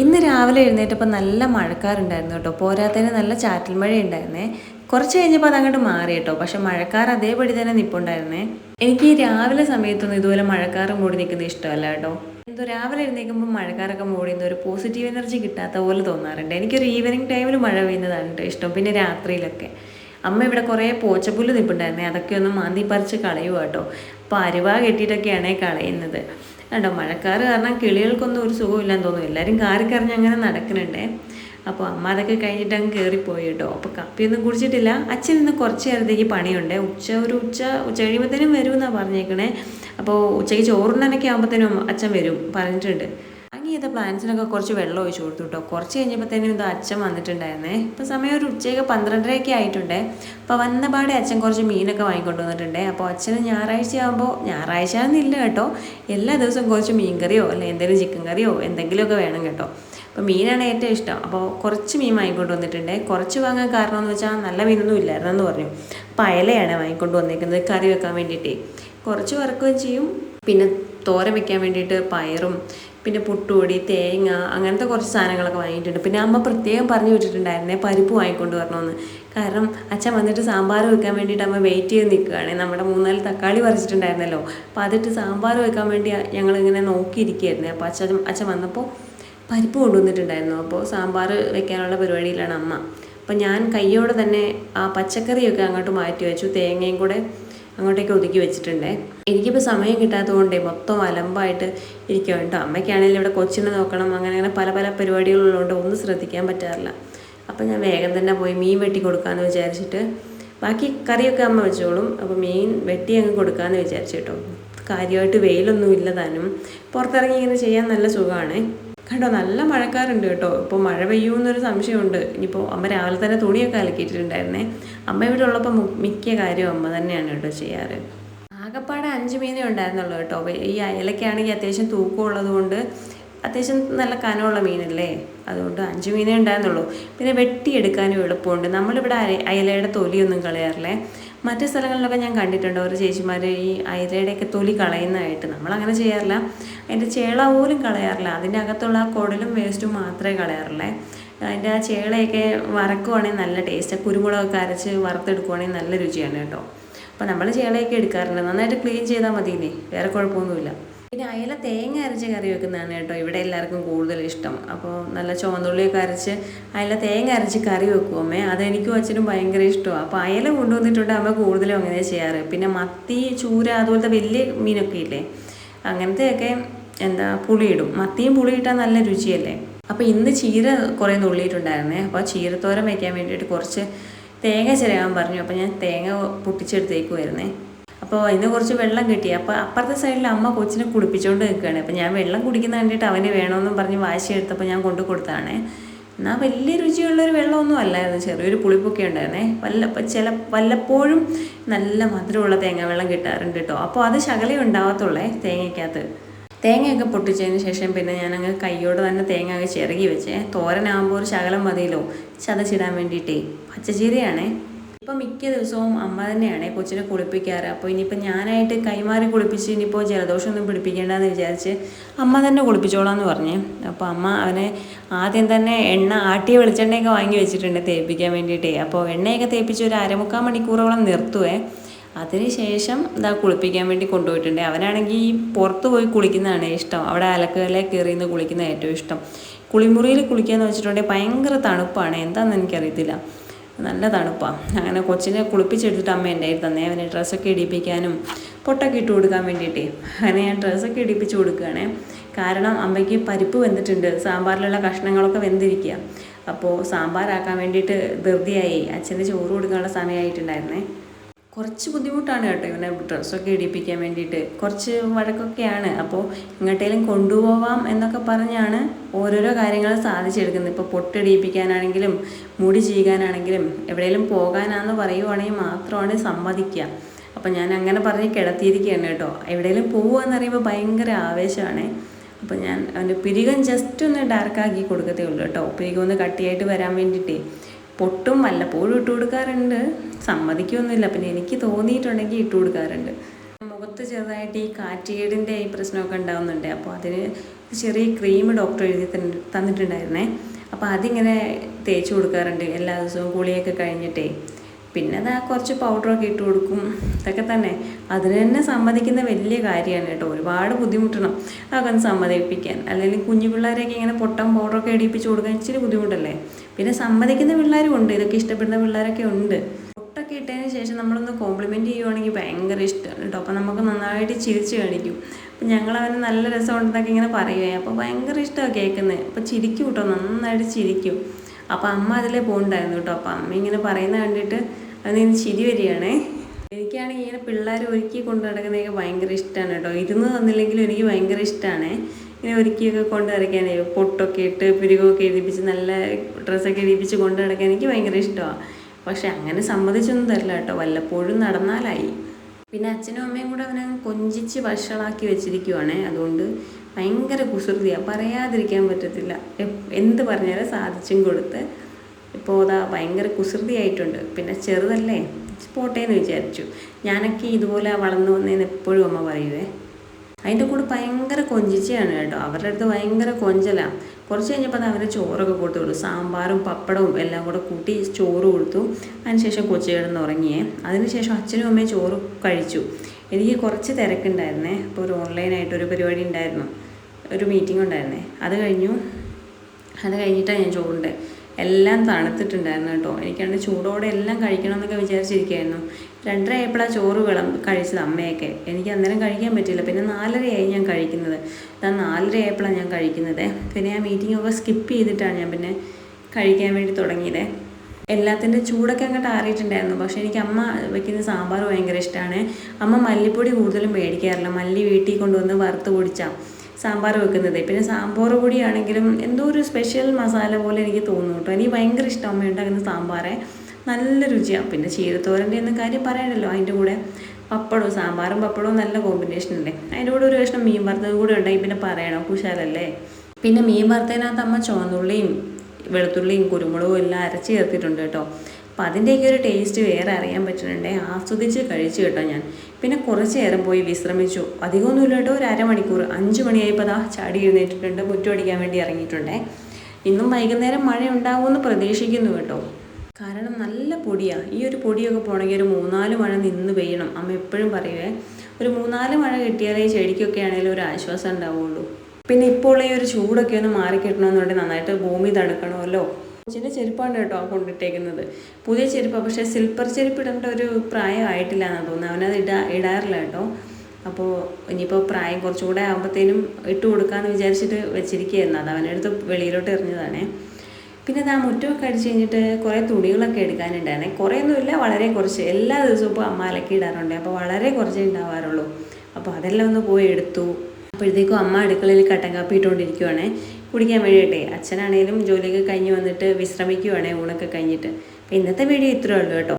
ഇന്ന് രാവിലെ എഴുന്നേറ്റപ്പോൾ നല്ല മഴക്കാറുണ്ടായിരുന്നു കേട്ടോ. പോരാത്തതിന് നല്ല ചാറ്റൽ മഴ ഉണ്ടായിരുന്നേ കുറച്ച് കഴിഞ്ഞപ്പോൾ അതങ്ങോട്ട് മാറി കേട്ടോ. പക്ഷെ മഴക്കാർ അതേപടി തന്നെ നിപ്പുണ്ടായിരുന്നേ. എനിക്ക് ഈ രാവിലെ സമയത്തൊന്നും ഇതുപോലെ മഴക്കാറ് മൂടി നിൽക്കുന്നത് ഇഷ്ടമല്ല കേട്ടോ. എന്തോ രാവിലെ എഴുന്നേൽക്കുമ്പോൾ മഴക്കാരൊക്കെ മൂടി നിന്ന് ഒരു പോസിറ്റീവ് എനർജി കിട്ടാത്ത പോലെ തോന്നാറുണ്ട്. എനിക്കൊരു ഈവനിങ് ടൈമിൽ മഴ പെയ്യുന്നതാണ് കേട്ടോ ഇഷ്ടം. പിന്നെ രാത്രിയിലൊക്കെ. അമ്മ ഇവിടെ കുറേ പോച്ചപ്പുല്ല് നിൽപ്പുണ്ടായിരുന്നേ അതൊക്കെ ഒന്ന് മാന്തി പറിച്ച് കളയുക കേട്ടോ. അപ്പോൾ അരുവ കെട്ടിയിട്ടൊക്കെയാണ് കളയുന്നത്. കണ്ടോ മഴക്കാറ് കാരണം കിളികൾക്കൊന്നും ഒരു സുഖമില്ലാന്ന് തോന്നുന്നു. എല്ലാവരും കാറിക്കറിഞ്ഞ് അങ്ങനെ നടക്കുന്നുണ്ടേ. അപ്പോൾ അമ്മ അതൊക്കെ കഴിഞ്ഞിട്ട് അങ്ങ് കയറിപ്പോയി കേട്ടോ. അപ്പോൾ കപ്പിയൊന്നും കുടിച്ചിട്ടില്ല. അച്ഛൻ ഇന്ന് കുറച്ച് നേരത്തേക്ക് പണിയുണ്ട്. ഉച്ച ഒരു ഉച്ച ഉച്ച കഴിയുമ്പോഴത്തേനും വരും എന്നാണ് പറഞ്ഞേക്കണേ. അപ്പോൾ ഉച്ചയ്ക്ക് ചോറുണ്ണനൊക്കെ ആകുമ്പോഴത്തേനും അച്ഛൻ വരും പറഞ്ഞിട്ടുണ്ട്. ചെയ്ത പ്ലാന്റ്സിനൊക്കെ കുറച്ച് വെള്ളം ഒഴിച്ചു കൊടുത്തു കേട്ടോ കുറച്ച് കഴിഞ്ഞപ്പോഴത്തേനും ഇത് അച്ഛൻ വന്നിട്ടുണ്ടായിരുന്നേ. ഇപ്പോൾ സമയം ഒരു ഉച്ചയ്ക്ക് പന്ത്രണ്ടരയൊക്കെ ആയിട്ടുണ്ട്. അപ്പോൾ വന്ന പാടെ അച്ഛൻ കുറച്ച് മീനൊക്കെ വാങ്ങിക്കൊണ്ട് വന്നിട്ടുണ്ട്. അപ്പോൾ അച്ഛന് ഞായറാഴ്ച ആകുമ്പോൾ ഞായറാഴ്ച എന്നില്ല കേട്ടോ. എല്ലാ ദിവസവും കുറച്ച് മീൻ കറിയോ അല്ലെങ്കിൽ എന്തെങ്കിലും ചിക്കൻ കറിയോ എന്തെങ്കിലുമൊക്കെ വേണം കേട്ടോ. അപ്പോൾ മീനാണ് ഏറ്റവും ഇഷ്ടം. അപ്പോൾ കുറച്ച് മീൻ വാങ്ങിക്കൊണ്ട് വന്നിട്ടുണ്ട്. കുറച്ച് വാങ്ങാൻ കാരണം എന്ന് വെച്ചാൽ നല്ല മീനൊന്നും ഇല്ലായിരുന്നെന്ന് പറഞ്ഞു. അപ്പോൾ അയലയാണ് വാങ്ങിക്കൊണ്ട് വന്നിരിക്കുന്നത് കറി വെക്കാൻ വേണ്ടിയിട്ടേ. കുറച്ച് വറക്കുകയും ചെയ്യും. പിന്നെ തോരൻ വെക്കാൻ വേണ്ടിയിട്ട് പയറും പിന്നെ പുട്ടുപൊടി തേങ്ങ അങ്ങനത്തെ കുറച്ച് സാധനങ്ങളൊക്കെ വാങ്ങിയിട്ടുണ്ട്. പിന്നെ അമ്മ പ്രത്യേകം പറഞ്ഞു വിട്ടിട്ടുണ്ടായിരുന്നേ പരിപ്പ് വാങ്ങിക്കൊണ്ട് വരണമെന്ന്. കാരണം അച്ഛൻ വന്നിട്ട് സാമ്പാർ വെക്കാൻ വേണ്ടിയിട്ട് അമ്മ വെയിറ്റ് ചെയ്ത് നിൽക്കുകയാണ്. നമ്മുടെ മൂന്നാൽ തക്കാളി പറിച്ചിട്ടുണ്ടായിരുന്നല്ലോ. അപ്പോൾ അതിട്ട് സാമ്പാർ വെക്കാൻ വേണ്ടി ഞങ്ങളിങ്ങനെ നോക്കിയിരിക്കുകയായിരുന്നു. അപ്പോൾ അച്ഛൻ അച്ഛൻ വന്നപ്പോൾ പരിപ്പ് കൊണ്ടുവന്നിട്ടുണ്ടായിരുന്നു. അപ്പോൾ സാമ്പാർ വെക്കാനുള്ള പരിപാടിയിലാണ് അമ്മ. അപ്പോൾ ഞാൻ കയ്യോടെ തന്നെ ആ പച്ചക്കറിയൊക്കെ അങ്ങോട്ട് മാറ്റി വെച്ചു. തേങ്ങയും കൂടെ അങ്ങോട്ടേക്ക് ഒതുക്കി വെച്ചിട്ടുണ്ടേ. എനിക്കിപ്പോൾ സമയം കിട്ടാത്തതുകൊണ്ടേ മൊത്തം അലമ്പായിട്ട് ഇരിക്കുക കേട്ടോ. അമ്മയ്ക്കാണെങ്കിലും ഇവിടെ കൊച്ചിനെ നോക്കണം അങ്ങനെ അങ്ങനെ പല പല പരിപാടികളുള്ളതുകൊണ്ട് ഒന്നും ശ്രദ്ധിക്കാൻ പറ്റാറില്ല. അപ്പം ഞാൻ വേഗം തന്നെ പോയി മീൻ വെട്ടി കൊടുക്കാമെന്ന് വിചാരിച്ചിട്ട് ബാക്കി കറിയൊക്കെ അമ്മ വെച്ചോളും. അപ്പോൾ മീൻ വെട്ടി അങ്ങ് കൊടുക്കാമെന്ന് വിചാരിച്ചു കേട്ടോ. കാര്യമായിട്ട് വെയിലൊന്നും ഇല്ല താനും. പുറത്തിറങ്ങി ഇങ്ങനെ ചെയ്യാൻ നല്ല സുഖമാണ് കണ്ടോ നല്ല മഴക്കാറുണ്ട് കേട്ടോ. ഇപ്പോൾ മഴ പെയ്യുമെന്നൊരു സംശയമുണ്ട്. ഇനിയിപ്പോൾ അമ്മ രാവിലെ തന്നെ തുണിയൊക്കെ അലക്കിയിട്ടുണ്ടായിരുന്നേ അമ്മ ഇവിടെ ഉള്ളപ്പോൾ മിക്ക കാര്യവും അമ്മ തന്നെയാണ് കേട്ടോ ചെയ്യാറ്. ആകപ്പാടെ അഞ്ച് മീനേ ഉണ്ടായിരുന്നുള്ളൂ കേട്ടോ. ഈ അയലക്കാണെങ്കിൽ അത്യാവശ്യം തൂക്കമുള്ളത് കൊണ്ട് അത്യാവശ്യം നല്ല കനമുള്ള മീനല്ലേ? അതുകൊണ്ട് അഞ്ച് മീനേ ഉണ്ടായിരുന്നുള്ളൂ. പിന്നെ വെട്ടിയെടുക്കാനും എളുപ്പമുണ്ട്. നമ്മളിവിടെ അയ- അയലയുടെ തൊലിയൊന്നും കളയാറില്ലേ? മറ്റു സ്ഥലങ്ങളിലൊക്കെ ഞാൻ കണ്ടിട്ടുണ്ട്. ഓരോ ചേച്ചിമാർ ഈ അയലയുടെയൊക്കെ തൊലി കളയുന്നതായിട്ട്. നമ്മളങ്ങനെ ചെയ്യാറില്ല. അതിന്റെ ചേള പോലും കളയാറില്ല. അതിന്റെ അകത്തുള്ള ആ കുടലും വേസ്റ്റും മാത്രമേ കളയാറുള്ളേ. അതിന്റെ ആ ചേളയൊക്കെ വറക്കുവാണെങ്കിൽ നല്ല ടേസ്റ്റ്. കുരുമുളകൊക്കെ അരച്ച് വറുത്തെടുക്കുവാണെങ്കിൽ നല്ല രുചിയാണ് കേട്ടോ. അപ്പോൾ നമ്മൾ ചേളയൊക്കെ എടുക്കാറുണ്ട്. നന്നായിട്ട് ക്ലീൻ ചെയ്താൽ മതിയില്ലേ? വേറെ കുഴപ്പമൊന്നുമില്ല. പിന്നെ അയല തേങ്ങ അരച്ച് കറി വെക്കുന്നതാണ് കേട്ടോ ഇവിടെ എല്ലാവർക്കും കൂടുതൽ ഇഷ്ടം. അപ്പോൾ നല്ല ചുവന്നുള്ളിയൊക്കെ അരച്ച് അയല തേങ്ങ അരച്ച് കറി വെക്കും അമ്മേ. അതെനിക്കും അച്ഛനും ഭയങ്കര ഇഷ്ടമാണ്. അപ്പോൾ അയല കൊണ്ടുവന്നിട്ടുണ്ട് അമ്മ കൂടുതലും അങ്ങനെ ചെയ്യാറ്. പിന്നെ മത്തി ചൂര അതുപോലത്തെ വലിയ മീനൊക്കെ ഇല്ലേ? അങ്ങനത്തെയൊക്കെ എന്താ പുളിയിടും. മത്തിയും പുളിയിട്ടാൽ നല്ല രുചിയല്ലേ? അപ്പോൾ ഇന്ന് ചീര കുറേ നുള്ളിയിട്ടുണ്ടായിരുന്നേ. അപ്പോൾ ചീരത്തോരം വയ്ക്കാൻ വേണ്ടിയിട്ട് കുറച്ച് തേങ്ങ ചിരകാൻ പറഞ്ഞു. അപ്പോൾ ഞാൻ തേങ്ങ പൊട്ടിച്ചെടുത്തേക്കുമായിരുന്നേ അപ്പോൾ ഇന്ന് കുറച്ച് വെള്ളം കിട്ടി. അപ്പോൾ അപ്പുറത്തെ സൈഡിൽ അമ്മ കൊച്ചിനെ കുടിപ്പിച്ചുകൊണ്ട് നിൽക്കുകയാണ് അപ്പോൾ ഞാൻ വെള്ളം കുടിക്കുന്ന കണ്ടിട്ട് അവന് വേണമെന്നും പറഞ്ഞ് വാശി എടുത്തപ്പോൾ ഞാൻ കൊണ്ടു കൊടുത്തതാണേ. എന്നാൽ വലിയ രുചിയുള്ളൊരു വെള്ളമൊന്നും അല്ലായിരുന്നു. ചെറിയൊരു പുളിപ്പൊക്കെ ഉണ്ടായിരുന്നേ. വല്ല ചില വല്ലപ്പോഴും നല്ല മധുരമുള്ള തേങ്ങ വെള്ളം കിട്ടാറുണ്ട് കേട്ടോ അപ്പോൾ അത് ശകലേ ഉണ്ടാകത്തുള്ളേ തേങ്ങയ്ക്കകത്ത്. തേങ്ങയൊക്കെ പൊട്ടിച്ചതിന് ശേഷം പിന്നെ ഞാനങ്ങ് കൈയോടെ തന്നെ തേങ്ങ അങ്ങ് ചിരകി വെച്ചേ. തോരനാകുമ്പോൾ ഒരു ശകലം മതിയല്ലോ. ചതച്ചിടാൻ വേണ്ടിയിട്ടേ. പച്ചച്ചീരയാണേ. ഇപ്പം മിക്ക ദിവസവും അമ്മ തന്നെയാണ് കൊച്ചിനെ കുളിപ്പിക്കാറ്. അപ്പോൾ ഇനിയിപ്പോൾ ഞാനായിട്ട് കൈമാറി കുളിപ്പിച്ച് ഇനിയിപ്പോൾ ജലദോഷമൊന്നും പിടിപ്പിക്കേണ്ടെന്ന് വിചാരിച്ച് അമ്മ തന്നെ കുളിപ്പിച്ചോളാം എന്ന് പറഞ്ഞ്. അപ്പോൾ അമ്മ അവനെ ആദ്യം തന്നെ എണ്ണ ആട്ടിയ വെളിച്ചെണ്ണയൊക്കെ വാങ്ങി വെച്ചിട്ടുണ്ട് തേപ്പിക്കാൻ വേണ്ടിയിട്ട്. അപ്പോൾ എണ്ണയൊക്കെ തേപ്പിച്ച് ഒരു അരമുക്കാൽ മണിക്കൂറോളം നിർത്തുവേ. അതിനുശേഷം ഇതാ കുളിപ്പിക്കാൻ വേണ്ടി കൊണ്ടുപോയിട്ടുണ്ട്. അവനാണെങ്കിൽ ഈ പുറത്ത് പോയി കുളിക്കുന്നതാണ് ഇഷ്ടം. അവിടെ അലക്കുകളെ കയറി നിന്ന് കുളിക്കുന്ന ഏറ്റവും ഇഷ്ടം. കുളിമുറിയിൽ കുളിക്കുക എന്ന് വെച്ചിട്ടുണ്ടെങ്കിൽ ഭയങ്കര തണുപ്പാണ്. എന്താണെന്ന് എനിക്കറിയത്തില്ല. നല്ല തണുപ്പാണ് അങ്ങനെ കൊച്ചിനെ കുളിപ്പിച്ചെടുത്തിട്ട് അമ്മ എന്റെ കയ്യിൽ തന്നെ. അവനെ ഡ്രസ്സൊക്കെ ഇടിപ്പിക്കാനും പൊട്ടൊക്കെ ഇട്ട് കൊടുക്കാൻ വേണ്ടിയിട്ടേ. അങ്ങനെ ഞാൻ ഡ്രസ്സൊക്കെ ഇടിപ്പിച്ച് കൊടുക്കുകയാണേ. കാരണം അമ്മയ്ക്ക് പരിപ്പ് വെന്തിട്ടുണ്ട്. സാമ്പാറിലുള്ള കഷ്ണങ്ങളൊക്കെ വെന്തിരിക്കുക അപ്പോൾ സാമ്പാറാക്കാൻ വേണ്ടിയിട്ട് ധൃതിയായി. അച്ഛന്റെ ചോറ് കൊടുക്കാനുള്ള സമയമായിട്ടുണ്ടായിരുന്നേ. കുറച്ച് ബുദ്ധിമുട്ടാണ് കേട്ടോ ഇവനെ ഡ്രസ്സൊക്കെ ഇടിപ്പിക്കാൻ വേണ്ടിയിട്ട്. കുറച്ച് വഴക്കൊക്കെയാണ്. അപ്പോൾ ഇങ്ങോട്ടേലും കൊണ്ടുപോവാം എന്നൊക്കെ പറഞ്ഞാണ് ഓരോരോ കാര്യങ്ങൾ സാധിച്ചെടുക്കുന്നത്. ഇപ്പോൾ പൊട്ടിടിയിപ്പിക്കാനാണെങ്കിലും മുടി ചെയ്യാനാണെങ്കിലും എവിടെയെങ്കിലും പോകാനാന്ന് പറയുവാണെങ്കിൽ മാത്രമാണ് സമ്മതിക്കുക. അപ്പോൾ ഞാൻ അങ്ങനെ പറഞ്ഞ് കിടത്തിയിരിക്കുകയാണ് കേട്ടോ. എവിടെയെങ്കിലും പോവുകയെന്നറിയുമ്പോൾ ഭയങ്കര ആവേശമാണ്. അപ്പോൾ ഞാൻ അവന്റെ പിരികം ജസ്റ്റ് ഒന്ന് ഡാർക്കാക്കി കൊടുക്കത്തേ ഉള്ളൂ കേട്ടോ. പിരികം ഒന്ന് കട്ടിയായിട്ട് വരാൻ വേണ്ടിയിട്ടേ. പൊട്ടും വല്ലപ്പോഴും ഇട്ട് കൊടുക്കാറുണ്ട്. സമ്മതിക്കൊന്നുമില്ല. പിന്നെ എനിക്ക് തോന്നിയിട്ടുണ്ടെങ്കിൽ ഇട്ട് കൊടുക്കാറുണ്ട്. മുഖത്ത് ചെറുതായിട്ട് ഈ കാറ്റേടിന്റെ ഈ പ്രശ്നമൊക്കെ ഉണ്ടാകുന്നുണ്ട് അപ്പോൾ അതിന് ചെറിയ ക്രീം ഡോക്ടർ എഴുതി തന്നി- തന്നിട്ടുണ്ടായിരുന്നേ. അപ്പോൾ അതിങ്ങനെ തേച്ച് കൊടുക്കാറുണ്ട്. എല്ലാ ദിവസവും കുളിയൊക്കെ കഴിഞ്ഞിട്ടേ. പിന്നെ അതാ കുറച്ച് പൗഡറൊക്കെ ഇട്ട് കൊടുക്കും. ഇതൊക്കെ തന്നെ. അതിന് തന്നെ സമ്മതിക്കുന്ന വലിയ കാര്യമാണ് കേട്ടോ. ഒരുപാട് ബുദ്ധിമുട്ടണം അതൊക്കെ ഒന്ന് സമ്മതിപ്പിക്കാൻ. അല്ലെങ്കിൽ കുഞ്ഞു പിള്ളേരെയൊക്കെ ഇങ്ങനെ പൊട്ടം പൗഡറൊക്കെ ഇടിപ്പിച്ച് കൊടുക്കാൻ ഇച്ചിരി ബുദ്ധിമുട്ടല്ലേ? പിന്നെ സമ്മതിക്കുന്ന പിള്ളേരും ഉണ്ട്. ഇതൊക്കെ ഇഷ്ടപ്പെടുന്ന പിള്ളേരൊക്കെ ഉണ്ട്. പൊട്ടൊക്കെ ഇട്ടതിന് ശേഷം നമ്മളൊന്ന് കോംപ്ലിമെന്റ് ചെയ്യുവാണെങ്കിൽ ഭയങ്കര ഇഷ്ടമാണ് കേട്ടോ. അപ്പോൾ നമുക്ക് നന്നായിട്ട് ചിരിച്ച് കാണിക്കും. അപ്പം ഞങ്ങൾ അവന് നല്ല രസമുണ്ടെന്നൊക്കെ ഇങ്ങനെ പറയുകയാണ് അപ്പോൾ ഭയങ്കര ഇഷ്ടമാണ് കേൾക്കുന്നത് അപ്പോൾ ചിരിക്കും കേട്ടോ. നന്നായിട്ട് ചിരിക്കും. അപ്പോൾ അമ്മ അതിലേ പോകുന്നുണ്ടായിരുന്നു കേട്ടോ. അപ്പോൾ അമ്മ ഇങ്ങനെ പറയുന്ന കണ്ടിട്ട് അതിന് ചിരി വരികയാണേ. എനിക്കാണെങ്കിൽ ഇങ്ങനെ പിള്ളേർ ഒരുക്കി കൊണ്ട് നടക്കുന്നതൊക്കെ ഭയങ്കര ഇഷ്ടമാണ് കേട്ടോ. ഇരുന്ന് തന്നില്ലെങ്കിലും എനിക്ക് ഭയങ്കര ഇഷ്ടമാണ് ഇങ്ങനെ ഒരുക്കിയൊക്കെ കൊണ്ട് നടക്കാനേ പൊട്ടൊക്കെ ഇട്ട് പിരികൊക്കെ എഴുതിപ്പിച്ച് നല്ല ഡ്രസ്സൊക്കെ എഴുതിപ്പിച്ച് കൊണ്ട് നടക്കാൻ എനിക്ക് ഭയങ്കര ഇഷ്ടമാണ് പക്ഷെ അങ്ങനെ സമ്മതിച്ചൊന്നും തരില്ല കേട്ടോ. വല്ലപ്പോഴും നടന്നാലായി. പിന്നെ അച്ഛനും അമ്മയും കൂടെ അവനെ കൊഞ്ചിച്ച് വഷളാക്കി വെച്ചിരിക്കുവാണേ. അതുകൊണ്ട് ഭയങ്കര കുസൃതിയാണ് പറയാതിരിക്കാൻ പറ്റത്തില്ല. എന്ത് പറഞ്ഞാലും സാധിച്ചും കൊടുത്ത് ഇപ്പോൾ അതാ ഭയങ്കര കുസൃതിയായിട്ടുണ്ട്. പിന്നെ ചെറുതല്ലേ? പോട്ടെ എന്ന് വിചാരിച്ചു. ഞാനൊക്കെ ഇതുപോലെ വളർന്നു വന്നതെന്ന് എപ്പോഴും അമ്മ പറയുവേ. അതിന്റെ കൂടെ ഭയങ്കര കൊഞ്ചിച്ചയാണ് കേട്ടോ. അവരുടെ അടുത്ത് ഭയങ്കര കൊഞ്ചലാണ് കുറച്ച് കഴിഞ്ഞപ്പോൾ അവന് ചോറൊക്കെ കൊടുത്തു കൊടുത്തു സാമ്പാറും പപ്പടവും എല്ലാം കൂടെ കൂട്ടി ചോറ് കൊടുത്തു. അതിനുശേഷം കൊച്ചു കിടന്ന് ഉറങ്ങിയേ അതിനുശേഷം അച്ഛനും അമ്മയും ചോറ് കഴിച്ചു. എനിക്ക് കുറച്ച് തിരക്കുണ്ടായിരുന്നേ. ഇപ്പോൾ ഒരു ഓൺലൈനായിട്ടൊരു പരിപാടി ഉണ്ടായിരുന്നു. ഒരു മീറ്റിംഗ് ഉണ്ടായിരുന്നേ. അത് കഴിഞ്ഞു. അത് കഴിഞ്ഞിട്ടാണ് ഞാൻ ചോറുണ്ട് എല്ലാം തണുത്തിട്ടുണ്ടായിരുന്നു കേട്ടോ. എനിക്കാണെങ്കിൽ ചൂടോടെ എല്ലാം കഴിക്കണം എന്നൊക്കെ വിചാരിച്ചിരിക്കുകയായിരുന്നു. രണ്ടര ആയപ്പോഴാണ് ചോറ് വിളം കഴിച്ചത് അമ്മയൊക്കെ. എനിക്ക് അന്നേരം കഴിക്കാൻ പറ്റില്ല പിന്നെ നാലരയായി ഞാൻ കഴിക്കുന്നത്. ഇതാ നാലര ആയപ്പോഴാണ് ഞാൻ കഴിക്കുന്നത്. പിന്നെ ആ മീറ്റിംഗ് ഒക്കെ സ്കിപ്പ് ചെയ്തിട്ടാണ് ഞാൻ പിന്നെ കഴിക്കാൻ വേണ്ടി തുടങ്ങിയത്. എല്ലാത്തിന്റെ ചൂടൊക്കെ അങ്ങോട്ട് ആറിയിട്ടുണ്ടായിരുന്നു. പക്ഷേ എനിക്ക് അമ്മ വെക്കുന്ന സാമ്പാർ ഭയങ്കര ഇഷ്ടമാണ്. അമ്മ മല്ലിപ്പൊടി കൂടുതലും മേടിക്കാറില്ല. മല്ലി വീട്ടിൽ കൊണ്ടുവന്ന് വറുത്ത് പൊടിച്ചാൽ സാമ്പാർ വെക്കുന്നത്. പിന്നെ സാമ്പാർ പൊടിയാണെങ്കിലും എന്തോ ഒരു സ്പെഷ്യൽ മസാല പോലെ എനിക്ക് തോന്നുന്നു കേട്ടോ. എനിക്ക് ഭയങ്കര ഇഷ്ടം അമ്മ ഉണ്ടാക്കുന്ന സാമ്പാറേ. നല്ല രുചിയാണ് പിന്നെ ചീരത്തോരന്റെ എന്ന കാര്യം പറയണല്ലോ അതിന്റെ കൂടെ പപ്പടവും സാമ്പാറും പപ്പടവും നല്ല കോമ്പിനേഷൻ അല്ലേ? അതിന്റെ കൂടെ ഒരു കഷ്ണം മീൻ വറുത്തത് കൂടെ ഉണ്ടെങ്കിൽ പിന്നെ പറയണം. കുശാലല്ലേ? പിന്നെ മീൻ വറുത്തതിനകത്ത് അമ്മ ചുവന്നുള്ളിയും വെളുത്തുള്ളിയും കുരുമുളകും എല്ലാം അരച്ച് ചേർത്തിട്ടുണ്ട് കേട്ടോ. അപ്പം അതിന്റെയൊക്കെ ഒരു ടേസ്റ്റ് വേറെ അറിയാൻ പറ്റുന്നുണ്ട്. ആസ്വദിച്ച് കഴിച്ചു കേട്ടോ ഞാൻ. പിന്നെ കുറച്ച് നേരം പോയി വിശ്രമിച്ചു. അധികമൊന്നുമില്ല കേട്ടോ ഒരു അരമണിക്കൂർ. അഞ്ച് മണിയായപ്പോൾ അതാ ചാടി എഴുന്നേറ്റിട്ടുണ്ട്. മുറ്റം അടിക്കാൻ വേണ്ടി ഇറങ്ങിയിട്ടുണ്ടേ. ഇന്നും വൈകുന്നേരം മഴ ഉണ്ടാവുമെന്ന് പ്രതീക്ഷിക്കുന്നു കേട്ടോ. കാരണം നല്ല പൊടിയാണ് ഈ ഒരു പൊടിയൊക്കെ പോകണമെങ്കിൽ ഒരു മൂന്നാൽ മഴ നിന്ന് പെയ്യണം. അമ്മ എപ്പോഴും പറയുവേ ഒരു മൂന്നാൽ മഴ കിട്ടിയാലേ ചെടിക്കൊക്കെ ആണെങ്കിലും ഒരു ആശ്വാസം ഉണ്ടാവുള്ളൂ. പിന്നെ ഇപ്പോൾ ഈ ഒരു ചൂടൊക്കെ ഒന്ന് മാറിക്കിട്ടണമെന്നുണ്ടെങ്കിൽ നന്നായിട്ട് ഭൂമി തണുക്കണമല്ലോ. കൊച്ചിന്റെ ചെരുപ്പാണ് കേട്ടോ കൊണ്ടിട്ടേക്കുന്നത്. പുതിയ ചെരുപ്പാണ് പക്ഷേ സിൽപ്പർ ചെരുപ്പ് ഇടേണ്ട ഒരു പ്രായം ആയിട്ടില്ല എന്നാണ് തോന്നുന്നത് അവനത് ഇടാ ഇടാറില്ല കേട്ടോ. അപ്പോൾ ഇനിയിപ്പോൾ പ്രായം കുറച്ചുകൂടെ ആകുമ്പോഴത്തേനും ഇട്ട് കൊടുക്കാമെന്ന് വിചാരിച്ചിട്ട് വെച്ചിരിക്കുകയായിരുന്നു അത് അവനടുത്ത് വെളിയിലോട്ട് എറിഞ്ഞതാണേ. പിന്നെ ആ മുറ്റമൊക്കെ അടിച്ച് കഴിഞ്ഞിട്ട് കുറേ തുണികളൊക്കെ എടുക്കാനുണ്ടായിരുന്നേ. കുറേയൊന്നുമില്ല വളരെ കുറച്ച്. എല്ലാ ദിവസവും ഇപ്പോൾ അമ്മ അലക്കി ഇടാറുണ്ട്. അപ്പോൾ വളരെ കുറച്ചേ ഉണ്ടാവാറുള്ളൂ. അപ്പോൾ അതെല്ലാം ഒന്ന് പോയി എടുത്തു. അപ്പോഴത്തേക്കും അമ്മ അടുക്കളയിൽ കട്ടൻ കാപ്പി ഇട്ടുകൊണ്ടിരിക്കുവാണേ. കുടിക്കാൻ വേണ്ടിയിട്ടേ അച്ഛനാണേലും ജോലിയൊക്കെ കഴിഞ്ഞ് വന്നിട്ട് വിശ്രമിക്കുവാണേ ഊണൊക്കെ കഴിഞ്ഞിട്ട്. ഇന്നത്തെ വീഡിയോ ഇത്രയേ ഉള്ളൂ കേട്ടോ.